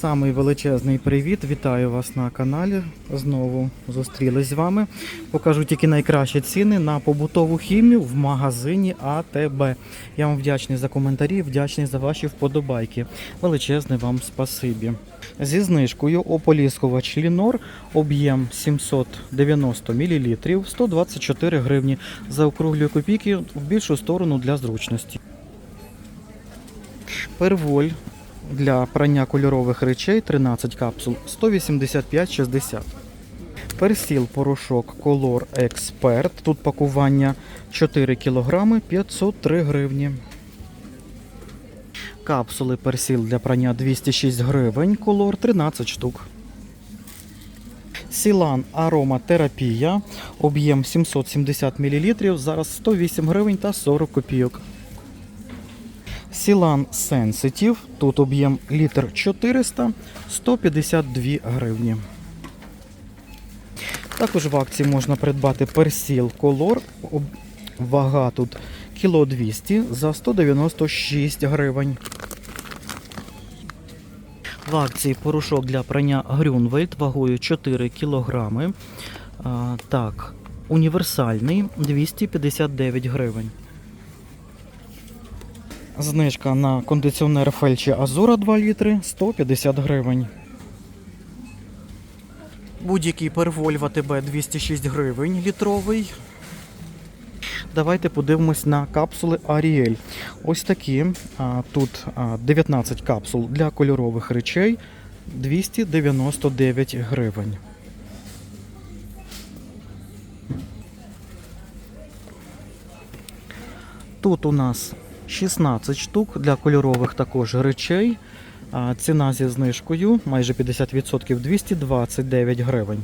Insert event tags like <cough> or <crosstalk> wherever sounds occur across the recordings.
Самий величезний привіт. Вітаю вас на каналі. Знову зустрілись з вами. Покажу тільки найкращі ціни на побутову хімію в магазині АТБ. Я вам вдячний за коментарі, вдячний за ваші вподобайки. Величезне вам спасибі. Зі знижкою ополіскувач Лінор, об'єм 790 мл, 124 гривні. Заокруглюю копійки в більшу сторону для зручності. Перволь для прання кольорових речей 13 капсул 185,60. Персіл порошок Color Expert. Тут пакування 4 кг 503 гривні. Капсули персіл для прання 206 гривень, колор 13 штук. Сілан ароматерапія, об'єм 770 мл, зараз 108 гривень та 40 копійок. Сілан Sensitive, тут об'єм літр 400, 152 гривні. Також в акції можна придбати персіл колор. Вага тут кіло 200 за 196 гривень. В акції порошок для прання Грюнвельд вагою 4 кілограми. Так, універсальний 259 гривень. Знижка на кондиціонер Фельчі Азура 2 літри 150 гривень. Будь-який перволь в АТБ 206 гривень літровий. Давайте подивимось на капсули Аріель. Ось такі. Тут 19 капсул для кольорових речей 299 гривень. Тут у нас 16 штук для кольорових також речей. Ціна зі знижкою майже 50% 229 гривень.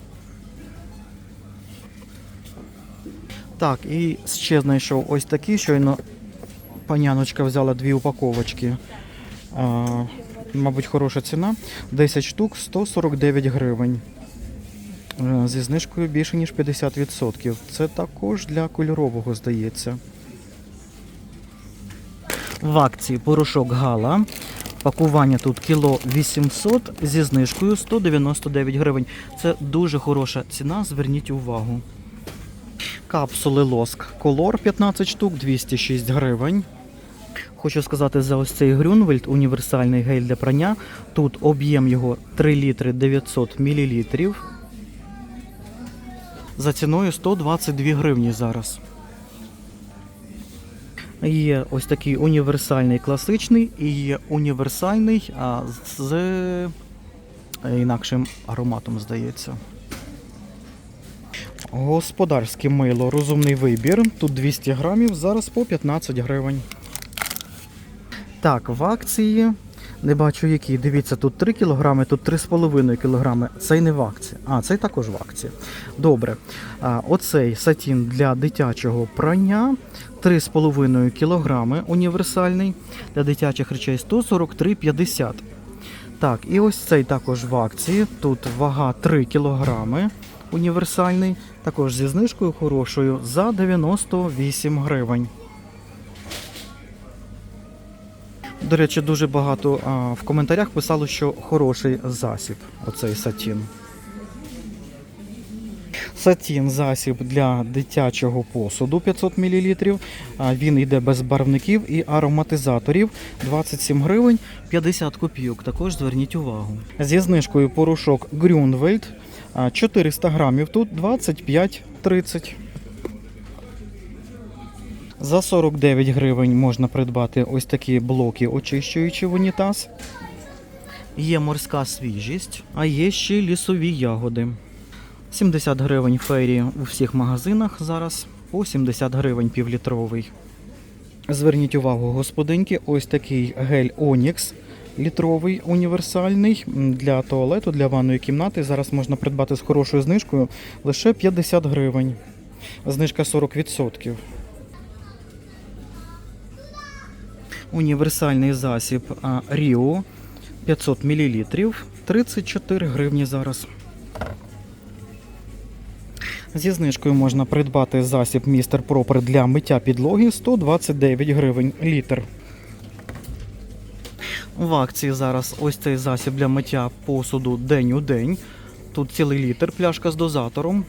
Так, і ще знайшов ось такі, щойно паняночка взяла дві упаковочки. А, мабуть, хороша ціна. 10 штук 149 гривень. Е, Зі знижкою більше, ніж 50%. Це також для кольорового, здається. В акції порошок Гала. Пакування тут кіло 800 зі знижкою 199 гривень. Це дуже хороша ціна, зверніть увагу. Капсули лоск колор 15 штук 206 гривень. Хочу сказати за ось цей Грюнвельд, універсальний гель для прання. Тут об'єм його 3 літри 900 мл. За ціною 122 гривні зараз. Є ось такий універсальний класичний і є універсальний а, з е, інакшим ароматом, здається. Господарське мило, розумний вибір. Тут 200 грамів, зараз по 15 гривень. Так, в акції. Не бачу які. Дивіться, тут 3 кг, тут 3,5 кг. Цей не в акції. А, цей також в акції. Добре. Оцей сатін для дитячого прання 3,5 кг універсальний. Для дитячих речей 143,50. Так, і ось цей також в акції. Тут вага 3 кг універсальний. Також зі знижкою хорошою за 98 гривень. До речі, дуже багато а, в коментарях писало, що хороший засіб, оцей сатін. Сатін засіб для дитячого посуду 500 мл. Він йде без барвників і ароматизаторів 27 гривень 50 копійок. Також зверніть увагу. Зі знижкою порошок а, 400 грамів тут 25,30. За 49 гривень можна придбати ось такі блоки, очищуючи в унітаз. Є морська свіжість, а є ще лісові ягоди. 70 гривень фейрі у всіх магазинах зараз, по 70 гривень півлітровий. Зверніть увагу, господинки, ось такий гель Onyx літровий універсальний для туалету, для ванної кімнати. Зараз можна придбати з хорошою знижкою лише 50 гривень. Знижка 40%. Універсальний засіб Ріо 500 мл 34 гривні зараз. Зі знижкою можна придбати засіб Містер Пропер для миття підлоги 129 гривень літр. В акції зараз ось цей засіб для миття посуду день у день. Тут цілий літр, пляшка з дозатором.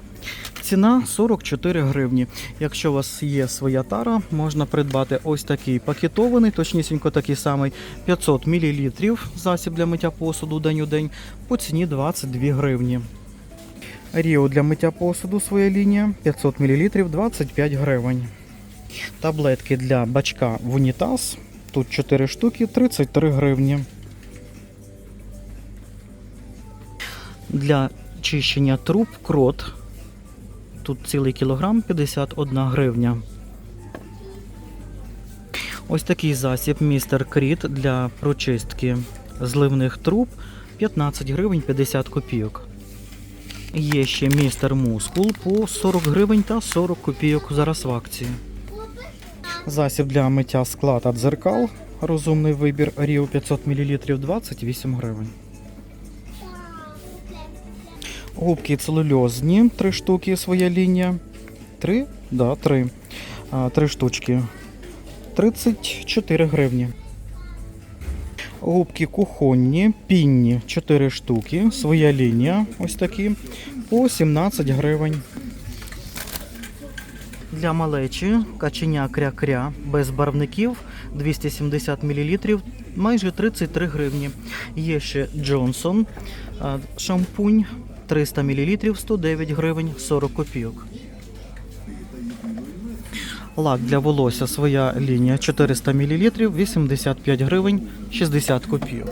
Ціна 44 гривні. Якщо у вас є своя тара, можна придбати ось такий пакетований, точнісінько такий самий 500 мл засіб для миття посуду день у день по ціні 22 гривні. Ріо для миття посуду своя лінія 500 мл 25 гривень. Таблетки для бачка в унітаз. Тут 4 штуки 33 гривні. Для чищення труб крот. Тут цілий кілограм 51 гривня. Ось такий засіб містер Кріт для прочистки зливних труб 15 гривень 50 копійок. Є ще містер Мускул по 40 гривень та 40 копійок зараз в акції. Засіб для миття скла та дзеркал. Розумний вибір Ріо 500 мл 28 гривень. Губки целульозні, 3 штуки своя лінія. 3? Да, 3. А, 3 штучки. 34 гривні. Губки кухонні, пінні 4 штуки, своя лінія, ось такі, по 17 гривень. Для малечі каченя кря-кря без барвників 270 мл, майже 33 гривні. Є ще Джонсон шампунь 300 мл 109 гривень 40 копійок. Лак для волосся своя лінія 400 мл 85 гривень 60 копійок.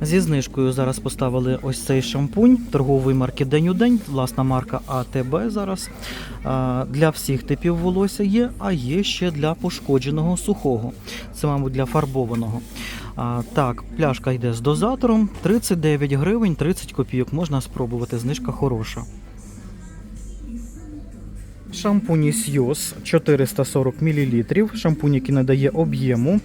Зі знижкою зараз поставили ось цей шампунь торгової марки День у день, власна марка АТБ зараз. Для всіх типів волосся є, а є ще для пошкодженого сухого. Це, мабуть, для фарбованого. Так, пляшка йде з дозатором 39 гривень 30 копійок. Можна спробувати, знижка хороша. Шампунь Сьюз 440 мл. Шампунь, який надає об'єму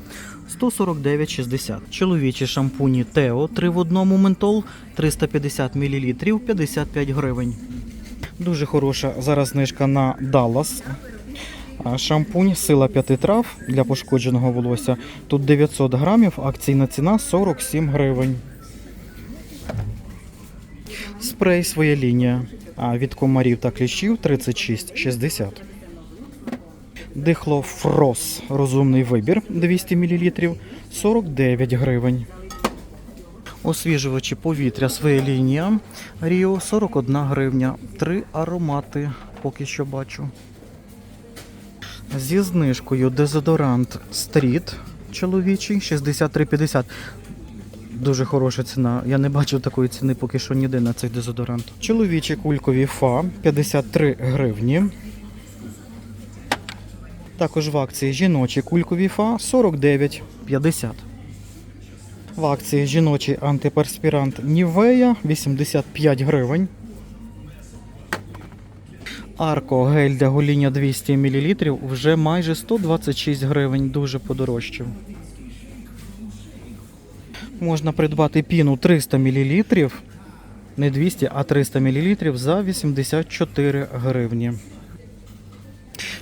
149,60. Чоловічі шампуні Тео 3 в одному ментол 350 мл 55 гривень. Дуже хороша зараз знижка на Dallas. Шампунь сила п'яти трав для пошкодженого волосся. Тут 900 грамів, акційна ціна 47 гривень. Спрей своя лінія. Від комарів та кліщів 36,60. Дихлофрос. Розумний вибір 200 мл 49 гривень. Освіжувачі повітря своя лінія. Ріо 41 гривня. Три аромати поки що бачу. Зі знижкою дезодорант Стріт чоловічий 63,50. Дуже хороша ціна. Я не бачив такої ціни поки що ніде на цей дезодорант. Чоловічі кулькові фа 53 гривні. Також в акції жіночі кулькові фа 49,50. В акції жіночий антиперспірант Нівея 85 гривень. Арко гель для гоління 200 мл вже майже 126 гривень, дуже подорожчав. Можна придбати піну 300 мл, не 200, а 300 мл за 84 гривні.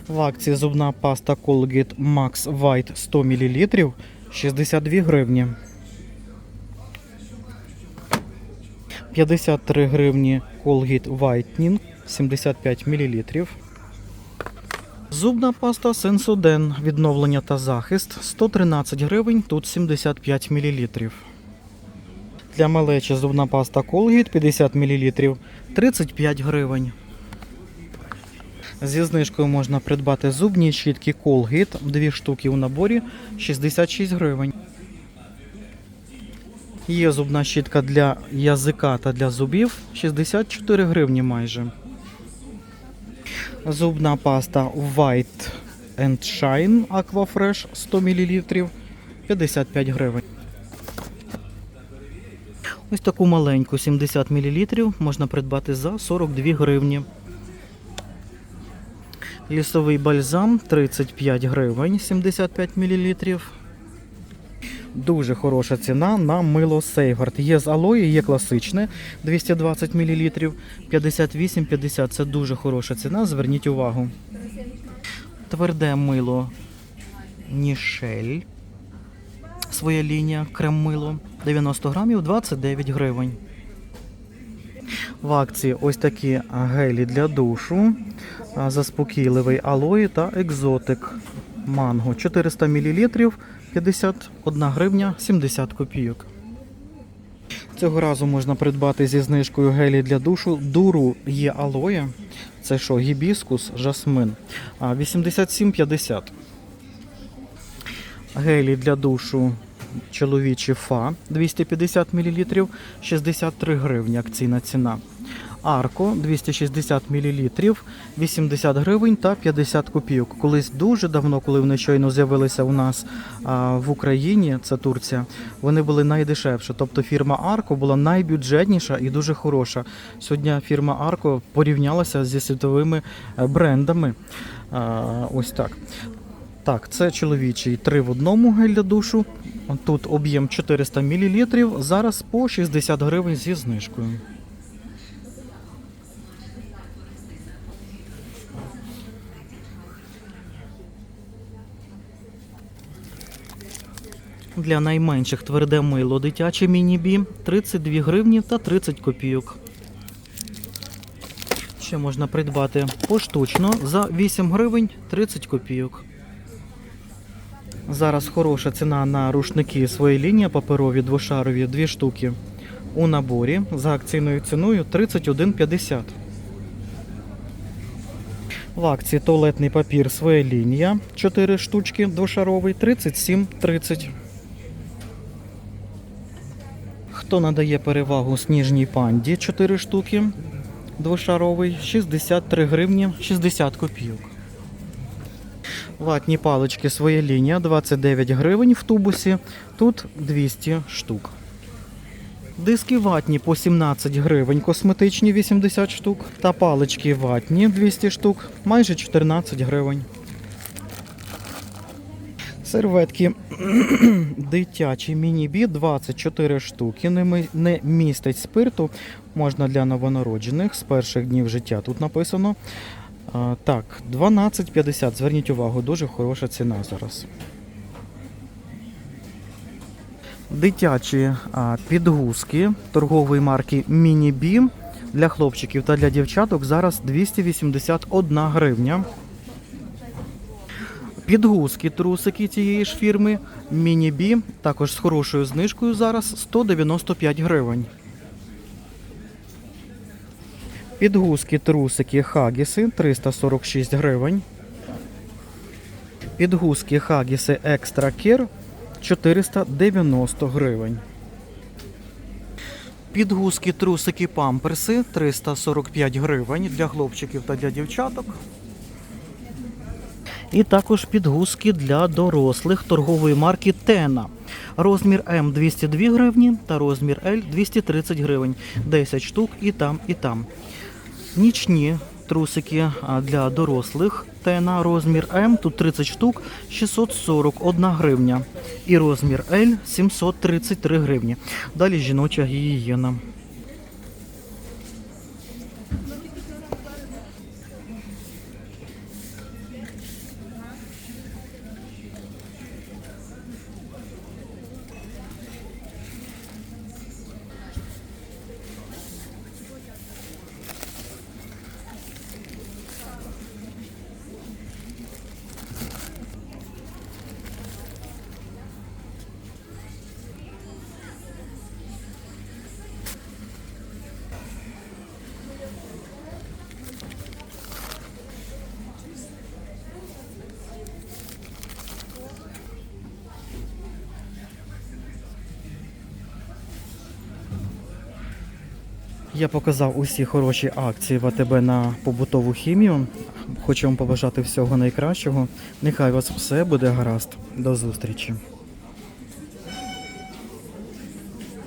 В акції зубна паста Colgate Max White 100 мл 62 гривні. 53 гривні Colgate Whitening 75 мл. Зубна паста Sensoden відновлення та захист 113 гривень, тут 75 мл. Для малечі зубна паста Colgate 50 мл 35 гривень. Зі знижкою можна придбати зубні щітки Colgate, дві штуки у наборі 66 гривень. Є зубна щітка для язика та для зубів 64 гривні майже. Зубна паста White and Shine Aquafresh 100 мл 55 гривень. Ось таку маленьку 70 мл можна придбати за 42 гривні. Лісовий бальзам 35 гривень 75 мл. Дуже хороша ціна на мило Сейгард. Є з алої, є класичне 220 мл 58,50. Це дуже хороша ціна. Зверніть увагу. Тверде мило Нішель своя лінія крем-мило 90 грамів 29 гривень. В акції ось такі гелі для душу, заспокійливий алої та екзотик манго 400 мл 51 гривня 70 копійок. Цього разу можна придбати зі знижкою гелі для душу. Дуру є алоє. Це що, гібіскус, жасмин. 87,50. Гелі для душу чоловічі фа 250 мл 63 гривні акційна ціна. Арко 260 мл 80 гривень та 50 копійок. Колись дуже давно, коли вони щойно з'явилися у нас а, в Україні, це Турція, вони були найдешевші. Тобто фірма Арко була найбюджетніша і дуже хороша. Сьогодні фірма Арко порівнялася зі світовими е, брендами. А, ось так. Так, це чоловічий 3 в одному гель для душу. Тут об'єм 400 мл, зараз по 60 гривень зі знижкою. Для найменших тверде мило дитяче міні-бі 32 гривні та 30 копійок. Ще можна придбати поштучно за 8 гривень 30 копійок. Зараз хороша ціна на рушники своєї лінії паперові двошарові, дві штуки у наборі за акційною ціною 31,50. В акції туалетний папір своя лінія 4 штучки двошаровий 37,30. Хто надає перевагу сніжній панді 4 штуки двошаровий 63 гривні 60 копійок. Ватні палички своя лінія 29 гривень в тубусі. Тут 200 штук. Диски ватні по 17 гривень, косметичні 80 штук. Та палички ватні 200 штук, майже 14 гривень. Серветки <clears throat> дитячі міні-бі 24 штуки. Не, містить спирту. Можна для новонароджених з перших днів життя. Тут написано. Так, 12,50. Зверніть увагу, дуже хороша ціна зараз. Дитячі підгузки торгової марки Міні-Бі для хлопчиків та для дівчаток зараз 281 гривня. Підгузки трусики цієї ж фірми Міні-Бі, також з хорошою знижкою зараз 195 гривень. Підгузки трусики Хагіси 346 гривень. Підгузки Хагіси Екстра Кер 490 гривень. Підгузки трусики памперси 345 гривень для хлопчиків та для дівчаток. І також підгузки для дорослих торгової марки Тена. Розмір М 202 гривні та розмір Л 230 гривень. 10 штук і там, і там. Нічні трусики для дорослих Тена розмір М, тут 30 штук, 641 гривня. І розмір L 733 гривні. Далі жіноча гігієна. Я показав усі хороші акції в АТБ на побутову хімію. Хочу вам побажати всього найкращого. Нехай у вас все буде гаразд. До зустрічі.